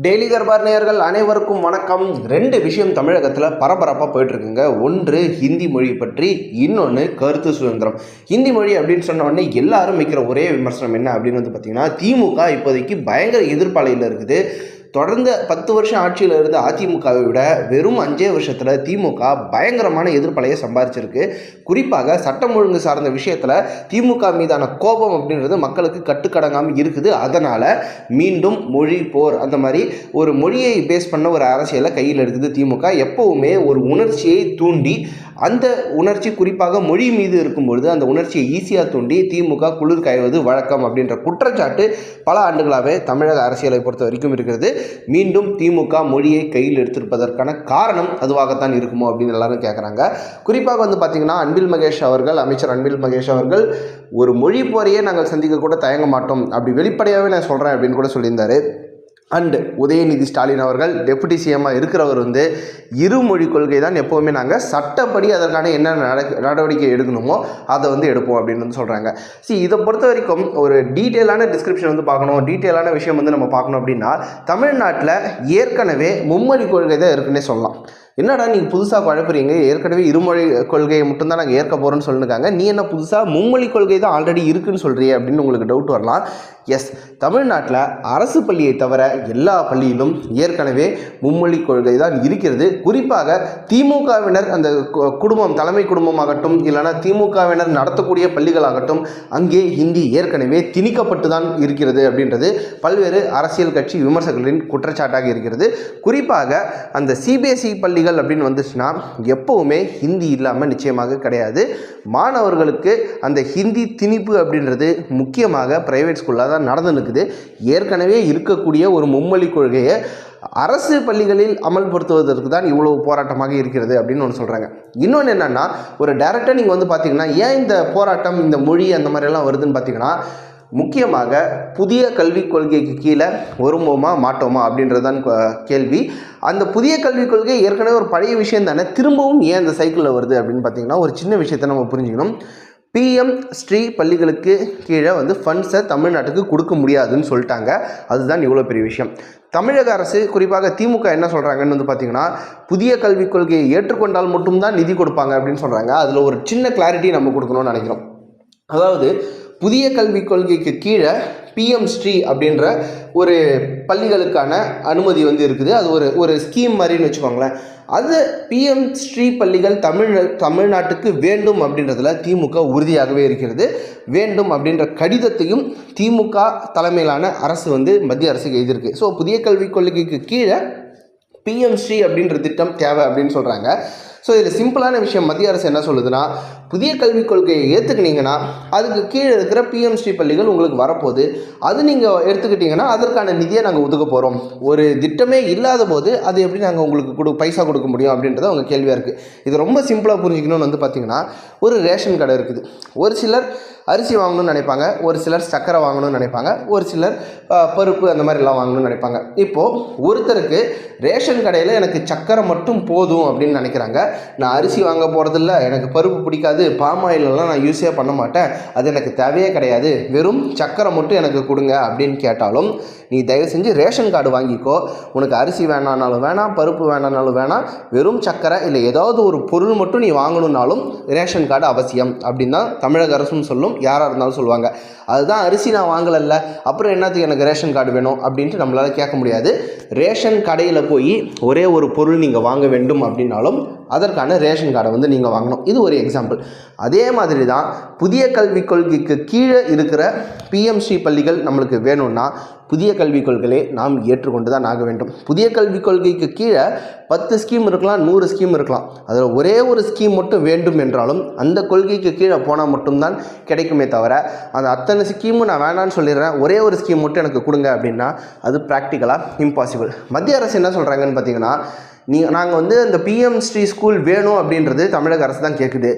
Daily Darbar நேயர்கள் அனைவருக்கும் வணக்கம். ரெண்டு விஷயம் தமிழகத்தில் பரபரப்பாக போயிட்டுருக்குங்க. ஒன்று ஹிந்தி மொழி பற்றி இன்னொன்று கருத்து சுதந்திரம். ஹிந்தி மொழி அப்படின்னு சொன்ன உடனே எல்லாரும் வைக்கிற ஒரே விமர்சனம் என்ன அப்படின்னு வந்து பார்த்தீங்கன்னா திமுக இப்போதைக்கு பயங்கர எதிர்ப்பாளையில் இருக்குது. தொடர்ந்த பத்து வருஷம் ஆட்சியில் இருந்த அதிமுகவை விட வெறும் அஞ்சே வருஷத்தில் திமுக பயங்கரமான எதிர்ப்பலையை சம்பாரிச்சிருக்கு. குறிப்பாக சட்டம் ஒழுங்கு சார்ந்த விஷயத்தில் திமுக மீதான கோபம் அப்படின்றது மக்களுக்கு கட்டுக்கடங்காமல் இருக்குது. அதனால் மீண்டும் மொழி போர். அந்த மாதிரி ஒரு மொழியை பேஸ் பண்ண ஒரு அரசியலை கையில் எடுக்குது திமுக. எப்போவுமே ஒரு உணர்ச்சியை தூண்டி அந்த உணர்ச்சி குறிப்பாக மொழி மீது இருக்கும் பொழுது அந்த உணர்ச்சியை ஈஸியாக தூண்டி திமுக குளிர் காய்வது வழக்கம் அப்படின்ற குற்றச்சாட்டு பல ஆண்டுகளாகவே தமிழக அரசியலை பொறுத்த வரைக்கும் இருக்கிறது. மீண்டும் திமுக மொழியை கையில் எடுத்திருப்பதற்கான காரணம் அதுவாகத்தான் இருக்குமோ அப்படின்னு எல்லாரும் கேட்குறாங்க குறிப்பாக வந்து பார்த்திங்கன்னா அன்பில் மகேஷ் அவர்கள் அமைச்சர் அன்பில் மகேஷ் அவர்கள் ஒரு மொழி போரையே நாங்கள் சந்திக்க கூட தயங்க மாட்டோம். அப்படி வெளிப்படையாகவே நான் சொல்கிறேன் அப்படின்னு கூட சொல்லியிருந்தாரு. அண்டு உதயநிதி ஸ்டாலின் அவர்கள் டெபுட்டி சிஎம்மாக இருக்கிறவர் வந்து இருமொழி கொள்கை தான் எப்போவுமே நாங்கள் சட்டப்படி அதற்கான என்ன நட- நடவடிக்கை எடுக்கணுமோ அதை வந்து எடுப்போம் அப்படின்னு வந்து சொல்கிறாங்க சி இதை பொறுத்த வரைக்கும் ஒரு டீட்டெயிலான டிஸ்கிரிப்ஷன் வந்து பார்க்கணும். டீட்டெயிலான விஷயம் வந்து நம்ம பார்க்கணும் அப்படின்னா தமிழ்நாட்டில் ஏற்கனவே மும்மொழி கொள்கை தான் இருக்குன்னே சொல்லலாம். என்னடா நீங்கள் புதுசாக குழப்புறீங்க? ஏற்கனவே இருமொழி கொள்கையை மட்டும்தான் நாங்கள் ஏற்க போகிறோம்னு சொல்லிருக்காங்க. நீ என்ன புதுசாக மும்மொழி கொள்கை தான் ஆல்ரெடி இருக்குன்னு சொல்கிறிய அப்படின்னு உங்களுக்கு டவுட் வரலாம். எஸ் தமிழ்நாட்டில் அரசு பள்ளியை தவிர எல்லா பள்ளியிலும் ஏற்கனவே மும்மொழி கொள்கை தான் இருக்கிறது. குறிப்பாக திமுகவினர் அந்த குடும்பம் தலைமை குடும்பமாகட்டும் இல்லைனா திமுகவினர் நடத்தக்கூடிய பள்ளிகளாகட்டும் அங்கே ஹிந்தி ஏற்கனவே திணிக்கப்பட்டு தான் இருக்கிறது அப்படின்றது பல்வேறு அரசியல் கட்சி விமர்சகர்களின் குற்றச்சாட்டாக இருக்கிறது. குறிப்பாக அந்த சிபிஎஸ்இ பள்ளிகள் அப்படின்னு வந்துச்சுன்னா எப்போவுமே ஹிந்தி இல்லாமல் நிச்சயமாக கிடையாது. மாணவர்களுக்கு அந்த ஹிந்தி திணிப்பு அப்படின்றது முக்கியமாக ப்ரைவேட் ஸ்கூலில் தான் நடந்து நிற்குது ஏற்கனவே இருக்கக்கூடிய ஒரு மும்மொழி கொள்கையை அரசு பள்ளிகளில் அமல்படுத்துவதற்கு தான் இவ்வளவு போராட்டமாக இருக்கிறது அப்படின்னு ஒன்று சொல்கிறாங்க இன்னொன்று என்னென்னா ஒரு டேரெக்டாக நீங்கள் வந்து பார்த்தீங்கன்னா ஏன் இந்த போராட்டம் இந்த மொழி அந்த மாதிரியெல்லாம் வருதுன்னு பார்த்தீங்கன்னா முக்கியமாக புதிய கல்விக் கொள்கைக்கு கீழே வருவோமா மாட்டோமா அப்படின்றது தான் கேள்வி. அந்த புதிய கல்விக் கொள்கை ஏற்கனவே ஒரு பழைய விஷயம் தானே திரும்பவும் ஏன் அந்த சைக்கிளில் வருது அப்படின்னு பார்த்தீங்கன்னா ஒரு சின்ன விஷயத்தை நம்ம புரிஞ்சுக்கணும். பிஎம் ஸ்ரீ பள்ளிகளுக்கு கீழே வந்து ஃபண்ட்ஸை தமிழ்நாட்டுக்கு கொடுக்க முடியாதுன்னு சொல்லிட்டாங்க. அதுதான் இவ்வளோ பெரிய விஷயம். தமிழக அரசு குறிப்பாக திமுக என்ன சொல்கிறாங்கன்னு வந்து பார்த்திங்கன்னா புதிய கல்விக் கொள்கையை ஏற்றுக்கொண்டால் மட்டும்தான் நிதி கொடுப்பாங்க அப்படின்னு சொல்கிறாங்க அதில் ஒரு சின்ன கிளாரிட்டி நம்ம கொடுக்கணும்னு நினைக்கிறோம். அதாவது புதிய கல்விக் கொள்கைக்கு கீழே பிஎம் ஸ்ரீ அப்படின்ற ஒரு பள்ளிகளுக்கான அனுமதி வந்து இருக்குது. அது ஒரு ஒரு ஸ்கீம் மாதிரின்னு வச்சுக்கோங்களேன். அது பிஎம் ஸ்ரீ பள்ளிகள் தமிழ் தமிழ்நாட்டுக்கு வேண்டும் அப்படின்றதுல திமுக உறுதியாகவே இருக்கிறது. வேண்டும் அப்படின்ற கடிதத்தையும் திமுக தலைமையிலான அரசு வந்து மத்திய அரசுக்கு எழுதியிருக்கு. ஸோ புதிய கல்விக் கொள்கைக்கு கீழே பிஎம் ஸ்ரீ அப்படின்ற திட்டம் தேவை அப்படின்னு சொல்கிறாங்க ஸோ இதில் சிம்பிளான விஷயம். மத்திய அரசு என்ன சொல்லுதுன்னா புதிய கல்விக் கொள்கையை ஏற்றுக்கினீங்கன்னா அதுக்கு கீழே இருக்கிற பிஎம் பள்ளிகள் உங்களுக்கு வரப்போகுது. அது நீங்கள் எடுத்துக்கிட்டிங்கன்னா அதற்கான நிதியை நாங்கள் ஒதுக்க போகிறோம் ஒரு திட்டமே இல்லாத போது அது எப்படி நாங்கள் உங்களுக்கு கொடு பைசா கொடுக்க முடியும் அப்படின்றது அவங்க கேள்வியாக இருக்குது இது ரொம்ப சிம்பிளாக புரிஞ்சுக்கணும்னு வந்து பார்த்திங்கன்னா ஒரு ரேஷன் கடை இருக்குது. ஒரு சிலர் அரிசி வாங்கணும்னு நினைப்பாங்க ஒரு சிலர் சக்கரை வாங்கணும்னு நினைப்பாங்க ஒரு சிலர் பருப்பு அந்த மாதிரிலாம் வாங்கணும்னு நினைப்பாங்க. இப்போது ஒருத்தருக்கு ரேஷன் கடையில் எனக்கு சக்கரை மட்டும் போதும் அப்படின்னு நினைக்கிறாங்க. நான் அரிசி வாங்க போகிறதில்ல எனக்கு பருப்பு பிடிக்காது பாம் ஆயிலெலாம் நான் யூஸே பண்ண மாட்டேன். அது எனக்கு தேவையே கிடையாது. வெறும் சக்கரை மட்டும் எனக்கு கொடுங்க அப்படின்னு கேட்டாலும் நீ தயவு செஞ்சு ரேஷன் கார்டு வாங்கிக்கோ. உனக்கு அரிசி வேணானாலும் வேணாம் பருப்பு வேணானாலும் வேணாம். வெறும் சக்கரை இல்லை ஏதாவது ஒரு பொருள் மட்டும் நீ வாங்கணுன்னாலும் ரேஷன் கார்டு அவசியம் அப்படின்னு தான் தமிழக அரசும் சொல்லும். யாராக இருந்தாலும் சொல்லுவாங்க. அதுதான் அரிசி நான் வாங்கலைல்ல. அப்புறம் என்னத்துக்கு எனக்கு ரேஷன் கார்டு வேணும் அப்படின்ட்டு நம்மளால் கேட்க முடியாது. ரேஷன் கடையில் போய் ஒரே ஒரு பொருள் நீங்கள் வாங்க வேண்டும் அப்படின்னாலும் அதற்கான ரேஷன் கார்டை வந்து நீங்கள் வாங்கணும். இது ஒரு எக்ஸாம்பிள் அதே மாதிரி தான் புதிய கல்விக் கொள்கைக்கு கீழே இருக்கிற பிஎம்சி பள்ளிகள் நம்மளுக்கு வேணும்னா புதிய கல்விக் கொள்கையை நாம் ஏற்றுக்கொண்டு தான் ஆக வேண்டும். புதிய கல்விக் கொள்கைக்கு கீழே பத்து ஸ்கீம் இருக்கலாம் நூறு ஸ்கீம் இருக்கலாம். அதில் ஒரே ஒரு ஸ்கீம் மட்டும் வேண்டும் என்றாலும் அந்த கொள்கைக்கு கீழே போனால் மட்டும்தான் கிடைக்குமே தவிர அந்த அத்தனை ஸ்கீமும் நான் வேணான்னு சொல்லிடுறேன். ஒரே ஒரு ஸ்கீம் மட்டும் எனக்கு கொடுங்க அப்படின்னா அது ப்ராக்டிக்கலாக இம்பாசிபிள் மத்திய அரசு என்ன சொல்கிறாங்கன்னு பார்த்தீங்கன்னா நீ நாங்கள் வந்து அந்த பிஎம் ஸ்ரீ ஸ்கூல் வேணும் அப்படின்றது தமிழக அரசு தான் கேட்குது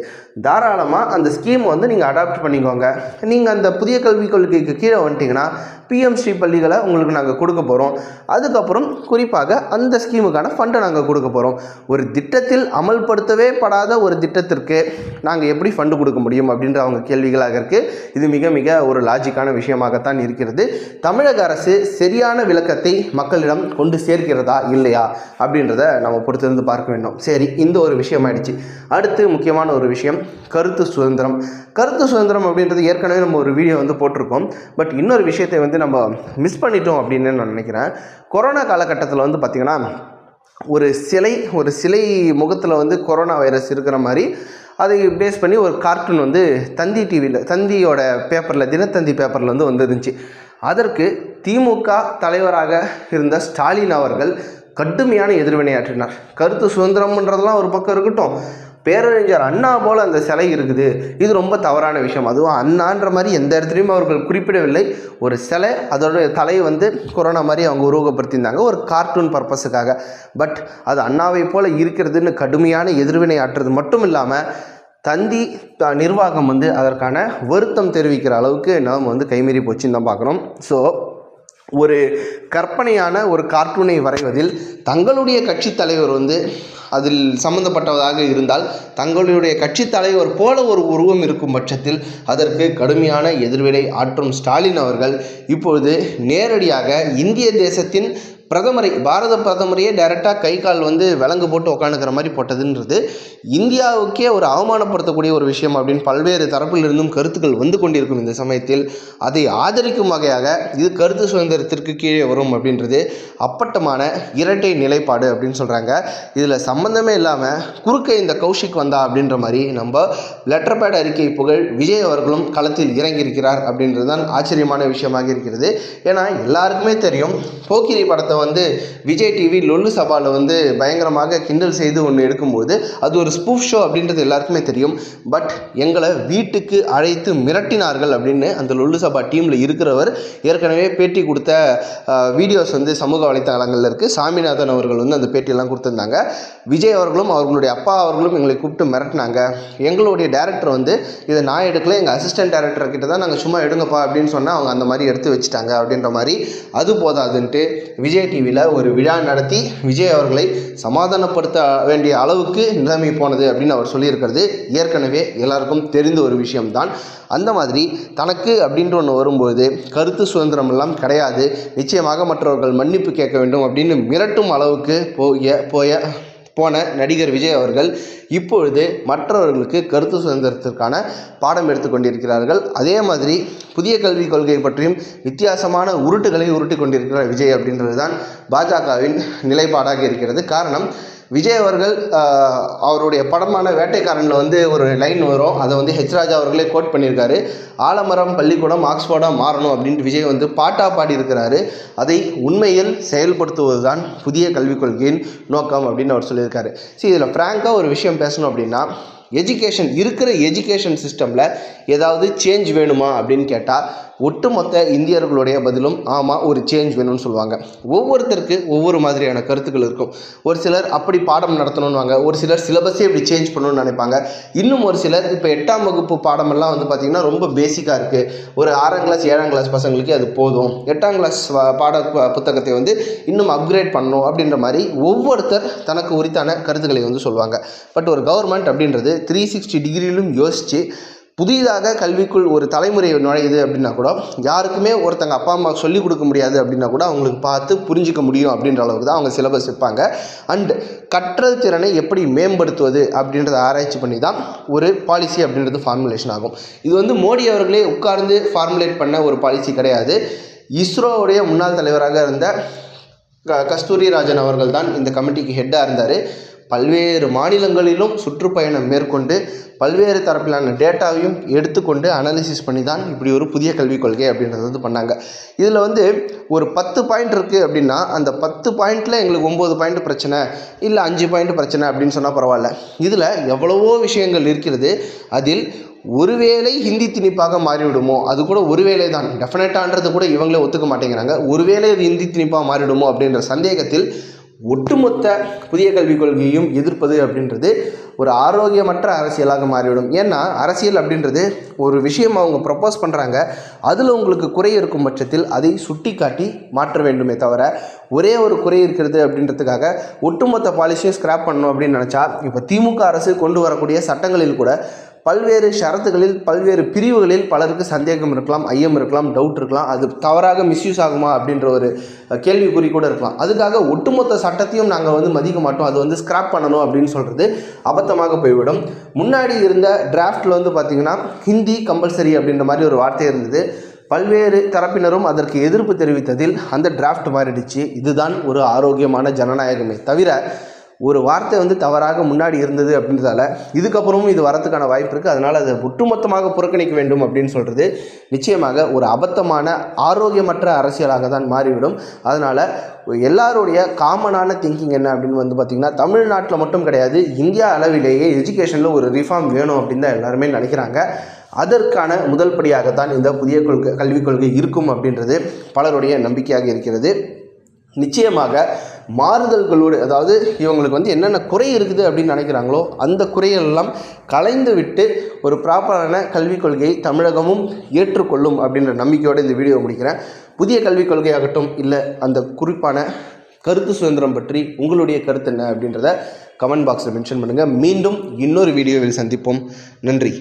தாராளமாக அந்த ஸ்கீம் வந்து நீங்கள் அடாப்ட் பண்ணிக்கோங்க. நீங்கள் அந்த புதிய கல்விக் கொள்கைக்கு கீழே வந்துட்டிங்கன்னா பிஎம்ஸ்ரீ பள்ளிகளை உங்களுக்கு நாங்கள் கொடுக்க போகிறோம் அதுக்கப்புறம் குறிப்பாக அந்த ஸ்கீமுக்கான ஃபண்டை நாங்கள் கொடுக்க போகிறோம் ஒரு திட்டத்தில் அமல்படுத்தவே படாத ஒரு திட்டத்திற்கு நாங்கள் எப்படி ஃபண்டு கொடுக்க முடியும் அப்படின்ற அவங்க கேள்விகளாக இருக்குது இது மிக மிக ஒரு லாஜிக்கான விஷயமாகத்தான் இருக்கிறது. தமிழக அரசு சரியான விளக்கத்தை மக்களிடம் கொண்டு சேர்க்கிறதா இல்லையா அப்படின்றத நம்ம பொறுத்திருந்து பார்க்க வேண்டும். சரி இந்த ஒரு விஷயம் ஆயிடுச்சு. அடுத்து முக்கியமான ஒரு விஷயம் கருத்து சுதந்திரம். கருத்து சுதந்திரம் அப்படின்றது ஏற்கனவே நம்ம ஒரு வீடியோ வந்து போட்டிருக்கோம். பட் இன்னொரு விஷயத்தை வந்து நம்ம மிஸ் பண்ணிட்டோம் அப்படின்னு நான் நினைக்கிறேன். கொரோனா காலகட்டத்தில் வந்து பார்த்திங்கன்னா ஒரு சிலை ஒரு சிலை முகத்தில் வந்து கொரோனா வைரஸ் இருக்கிற மாதிரி அதை பேஸ் பண்ணி ஒரு கார்ட்டூன் வந்து தந்தி டிவியில் தந்தியோட பேப்பரில் தினத்தந்தி பேப்பரில் வந்து வந்துருந்துச்சு அதற்கு திமுக தலைவராக இருந்த ஸ்டாலின் அவர்கள் கடுமையான எதிர்வினையாற்றினார். கருத்து சுதந்திரம்ன்றதெல்லாம் ஒரு பக்கம் இருக்கட்டும் பேரறிஞர் அண்ணா போல் அந்த சிலை இருக்குது. இது ரொம்ப தவறான விஷயம். அதுவும் அண்ணான்ற மாதிரி எந்த இடத்துலையும் அவர்கள் குறிப்பிடவில்லை. ஒரு சிலை அதோடைய தலை வந்து கொரோனா மாதிரி அவங்க உருவகப்படுத்தியிருந்தாங்க. ஒரு கார்ட்டூன் பர்பஸுக்காக பட் அது அண்ணாவை போல் இருக்கிறதுன்னு கடுமையான எதிர்வினை ஆற்றுறது மட்டும் இல்லாமல் தந்தி நிர்வாகம் வந்து அதற்கான வருத்தம் தெரிவிக்கிற அளவுக்கு நாம் வந்து கைமீறி போச்சுன்னு தான் பார்க்குறோம். ஸோ ஒரு கற்பனையான ஒரு கார்ட்டூனை வரைவதில் தங்களுடைய கட்சி தலைவர் வந்து அதில் சம்பந்தப்பட்டதாக இருந்தால் தங்களுடைய கட்சி தலைவர் போல ஒரு உருவம் இருக்கும் பட்சத்தில் அதற்கு கடுமையான எதிர்வினை ஆற்றும் ஸ்டாலின் அவர்கள் இப்பொழுது நேரடியாக இந்திய தேசத்தின் பிரதமரை பாரத பிரதமரையே டைரெக்டாக கை கால் வந்து விலங்கு போட்டு உட்காந்துக்கிற மாதிரி போட்டதுன்றது இந்தியாவுக்கே ஒரு அவமானப்படுத்தக்கூடிய ஒரு விஷயம் அப்படின்னு பல்வேறு தரப்பிலிருந்தும் கருத்துக்கள் வந்து கொண்டிருக்கும் இந்த சமயத்தில். அதை ஆதரிக்கும் வகையாக இது கருத்து சுதந்திரத்திற்கு கீழே வரும் அப்படின்றது அப்பட்டமான இரட்டை நிலைப்பாடு அப்படின்னு சொல்கிறாங்க இதில் சம்மந்தமே இல்லாமல் குறுக்க இந்த கௌஷிக் வந்தா அப்படின்ற மாதிரி நம்ம லெட்டர் பேட் அறிக்கை புகழ் விஜய் அவர்களும் களத்தில் இறங்கியிருக்கிறார் அப்படின்றது தான் ஆச்சரியமான விஷயமாக இருக்கிறது. ஏன்னா எல்லாருக்குமே தெரியும் போக்கிரி படத்தை வந்து விஜய் டிவி லொல்லு சபாவில் வந்து பயங்கரமாக கிண்டல் செய்து ஒன்று எடுக்கும்போது அது ஒரு ஸ்பூஃப் ஷோ அப்படின்றது எல்லாருக்குமே தெரியும். பட் எங்களை வீட்டுக்கு அழைத்து மிரட்டினார்கள் அப்படின்னு அந்த லொல்லு சபா டீமில் இருக்கிறவர் ஏற்கனவே பேட்டி கொடுத்த வீடியோஸ் வந்து சமூக வலைத்தளங்களில் இருக்குது சாமிநாதன் அவர்கள் வந்து அந்த பேட்டியெல்லாம் கொடுத்துருந்தாங்க. விஜய் அவர்களும் அவர்களுடைய அப்பா அவர்களும் எங்களை கூப்பிட்டு மிரட்டினாங்க. எங்களுடைய டேரக்டர் வந்து இதை நான் எடுக்கல எங்கள் அசிஸ்டன்ட் டேரக்டர் கிட்ட தான் நாங்கள் சும்மா எடுங்கப்பா அப்படின்னு சொன்னால் அவங்க அந்த மாதிரி எடுத்து வச்சுட்டாங்க அப்படின்ற மாதிரி. அது போதாதுன்ட்டு விஜய் டிவியில் ஒரு விழா நடத்தி விஜய் அவர்களை சமாதானப்படுத்த வேண்டிய அளவுக்கு நிலைமை போனது அப்படின்னு அவர் சொல்லியிருக்கிறது. ஏற்கனவே எல்லாருக்கும் தெரிந்த ஒரு விஷயம்தான். அந்த மாதிரி தனக்கு அப்படின்ற ஒன்று வரும்போது கருத்து சுதந்திரம் எல்லாம் கிடையாது. நிச்சயமாக மற்றவர்கள் மன்னிப்பு கேட்க வேண்டும் அப்படின்னு மிரட்டும் அளவுக்கு போய போய போன நடிகர் விஜய் அவர்கள் இப்பொழுது மற்றவர்களுக்கு கருத்து சுதந்திரத்திற்கான பாடம் எடுத்துக்கொண்டிருக்கிறார்கள் அதே மாதிரி புதிய கல்விக் கொள்கை பற்றியும் வித்தியாசமான உருட்டுகளை உருட்டி கொண்டிருக்கிறார் விஜய் அப்படின்றது தான் பாஜகவின் நிலைப்பாடாக இருக்கிறது. காரணம் விஜய் அவர்கள் அவருடைய படமான வேட்டைக்காரனில் வந்து ஒரு லைன் வரும். அதை வந்து ஹெச் ராஜா அவர்களே கோட் பண்ணியிருக்காரு. ஆலமரம் பள்ளிக்கூடம் ஆக்ஸ்போர்டாக மாறணும் அப்படின்ட்டு விஜய் வந்து பாட்டாக பாடியிருக்கிறாரு. அதை உண்மையில் செயல்படுத்துவது தான் புதிய கல்விக் கொள்கையின் நோக்கம் அப்படின்னு அவர் சொல்லியிருக்காரு. சரி இதில் ஃப்ராங்காக ஒரு விஷயம் பேசணும் அப்படின்னா எஜுகேஷன் இருக்கிற எஜுகேஷன் சிஸ்டமில் ஏதாவது சேஞ்ச் வேணுமா அப்படின்னு கேட்டால் ஒட்டுமொத்த இந்தியர்களுடைய பதிலும் ஆமாம் ஒரு சேஞ்ச் வேணும்னு சொல்லுவாங்க. ஒவ்வொருத்தருக்கு ஒவ்வொரு மாதிரியான கருத்துக்கள் இருக்கும். ஒரு சிலர் அப்படி பாடம் நடத்தணும்னுவாங்க. ஒரு சிலர் சிலபஸே இப்படி சேஞ்ச் பண்ணணும்னு நினைப்பாங்க. இன்னும் ஒரு சிலர் இப்போ எட்டாம் வகுப்பு பாடமெல்லாம் வந்து பார்த்திங்கன்னா ரொம்ப பேசிக்காக இருக்குது ஒரு ஆறாம் கிளாஸ் ஏழாம் கிளாஸ் பசங்களுக்கு அது போதும். எட்டாம் கிளாஸ் பாட புத்தகத்தை வந்து இன்னும் அப்கிரேட் பண்ணணும் அப்படின்ற மாதிரி ஒவ்வொருத்தர் தனக்கு உரித்தான கருத்துக்களை வந்து சொல்லுவாங்க. பட் ஒரு கவர்மெண்ட் அப்படின்றது த்ரீ சிக்ஸ்டி டிகிரியிலும் யோசித்து புதிதாக கல்விக்குள் ஒரு தலைமுறை நுழையுது அப்படின்னா கூட யாருக்குமே ஒருத்தங்க அப்பா அம்மா சொல்லிக் கொடுக்க முடியாது அப்படின்னா கூட அவங்களுக்கு பார்த்து புரிஞ்சிக்க முடியும் அப்படின்ற அளவுக்கு தான் அவங்க சிலபஸ் வைப்பாங்க. அண்ட் கற்றல் திறனை எப்படி மேம்படுத்துவது அப்படின்றத ஆராய்ச்சி பண்ணி தான் ஒரு பாலிசி அப்படின்றது ஃபார்முலேஷன் ஆகும். இது வந்து மோடி அவர்களே உட்கார்ந்து ஃபார்முலேட் பண்ண ஒரு பாலிசி கிடையாது. இஸ்ரோவுடைய முன்னாள் தலைவராக இருந்த க- கஸ்தூரி ராஜன் அவர்கள் தான் இந்த கமிட்டிக்கு ஹெட்டாக இருந்தார். பல்வேறு மாநிலங்களிலும் சுற்றுப்பயணம் மேற்கொண்டு பல்வேறு தரப்பிலான டேட்டாவையும் எடுத்துக்கொண்டு அனாலிசிஸ் பண்ணி தான் இப்படி ஒரு புதிய கல்விக் கொள்கை அப்படின்றது வந்து பண்ணாங்க. இதில் வந்து ஒரு பத்து பாயிண்ட் இருக்குது அப்படின்னா அந்த பத்து பாயிண்ட்டில் எங்களுக்கு ஒம்பது பாயிண்ட் பிரச்சனை இல்லை அஞ்சு பாயிண்ட் பிரச்சனை அப்படின்னு சொன்னால் பரவாயில்ல. இதில் எவ்வளவோ விஷயங்கள் இருக்கிறது அதில் ஒருவேளை ஹிந்தி திணிப்பாக மாறிவிடுமோ அது கூட ஒருவேளை தான். டெஃபினட்டான்றது கூட இவங்களே ஒத்துக்க மாட்டேங்கிறாங்க. ஒருவேளை இது ஹிந்தி திணிப்பாக மாறிவிடுமோ அப்படின்ற சந்தேகத்தில் ஒட்டுமொத்த புதிய கல்விக் கொள்கையையும் எதிர்ப்பது அப்படின்றது ஒரு ஆரோக்கியமற்ற அரசியலாக மாறிவிடும். ஏன்னா அரசியல் அப்படின்றது ஒரு விஷயம் அவங்க ப்ரப்போஸ் பண்ணுறாங்க அதில் உங்களுக்கு குறை இருக்கும் பட்சத்தில் அதை சுட்டி காட்டி மாற்ற வேண்டுமே தவிர ஒரே ஒரு குறை இருக்கிறது அப்படின்றதுக்காக ஒட்டுமொத்த பாலிசியும் ஸ்கிராப் பண்ணணும் அப்படின்னு நினச்சா இப்போ திமுக அரசு கொண்டு வரக்கூடிய சட்டங்களில் கூட பல்வேறு ஷரத்துகளில் பல்வேறு பிரிவுகளில் பலருக்கு சந்தேகம் இருக்கலாம் ஐயம் இருக்கலாம் டவுட் இருக்கலாம். அது தவறாக மிஸ்யூஸ் ஆகுமா அப்படின்ற ஒரு கேள்விக்குறி கூட இருக்கலாம். அதுக்காக ஒட்டுமொத்த சட்டத்தையும் நாங்கள் வந்து மதிக்க மாட்டோம். அது வந்து ஸ்கிராப் பண்ணணும் அப்படின்னு சொல்கிறது அபத்தமாக போய்விடும். முன்னாடி இருந்த டிராஃப்டில் வந்து பார்த்திங்கன்னா ஹிந்தி கம்பல்சரி அப்படின்ற மாதிரி ஒரு வார்த்தை இருந்தது. பல்வேறு தரப்பினரும் அதற்கு எதிர்ப்பு தெரிவித்ததில் அந்த டிராஃப்ட் மாறிடுச்சு. இதுதான் ஒரு ஆரோக்கியமான ஜனநாயகமே தவிர ஒரு வார்த்தை வந்து தவறாக முன்னாடி இருந்தது அப்படின்றதால இதுக்கப்புறமும் இது வரதுக்கான வாய்ப்பு இருக்குது அதனால் அதை ஒட்டுமொத்தமாக புறக்கணிக்க வேண்டும் அப்படின்னு சொல்கிறது நிச்சயமாக ஒரு அபத்தமான ஆரோக்கியமற்ற அரசியலாக தான் மாறிவிடும். அதனால் எல்லாருடைய காமனான திங்கிங் என்ன அப்படின்னு வந்து பார்த்திங்கன்னா தமிழ்நாட்டில் மட்டும் கிடையாது இந்தியா அளவிலேயே எஜுகேஷனில் ஒரு ரிஃபார்ம் வேணும் அப்படின்னு தான் எல்லாருமே நினைக்கிறாங்க. அதற்கான முதல் படியாகத்தான் இந்த புதிய கொள்கை கல்விக் கொள்கை இருக்கும் அப்படின்றது பலருடைய நம்பிக்கையாக இருக்கிறது. நிச்சயமாக மாறுதல்களோடு அதாவது இவங்களுக்கு வந்து என்னென்ன குறை இருக்குது அப்படின்னு நினைக்கிறாங்களோ அந்த குறையெல்லாம் கலைந்து விட்டு ஒரு ப்ராப்பரான கல்விக் கொள்கையை தமிழகமும் ஏற்றுக்கொள்ளும் அப்படின்ற நம்பிக்கையோடு இந்த வீடியோ முடிக்கிறேன். புதிய கல்விக் கொள்கையாகட்டும் இல்லை அந்த குறிப்பான கருத்து சுதந்திரம் பற்றி உங்களுடைய கருத்து என்ன அப்படின்றத கமெண்ட் பாக்ஸில் மென்ஷன் பண்ணுங்கள் மீண்டும் இன்னொரு வீடியோவில் சந்திப்போம். நன்றி.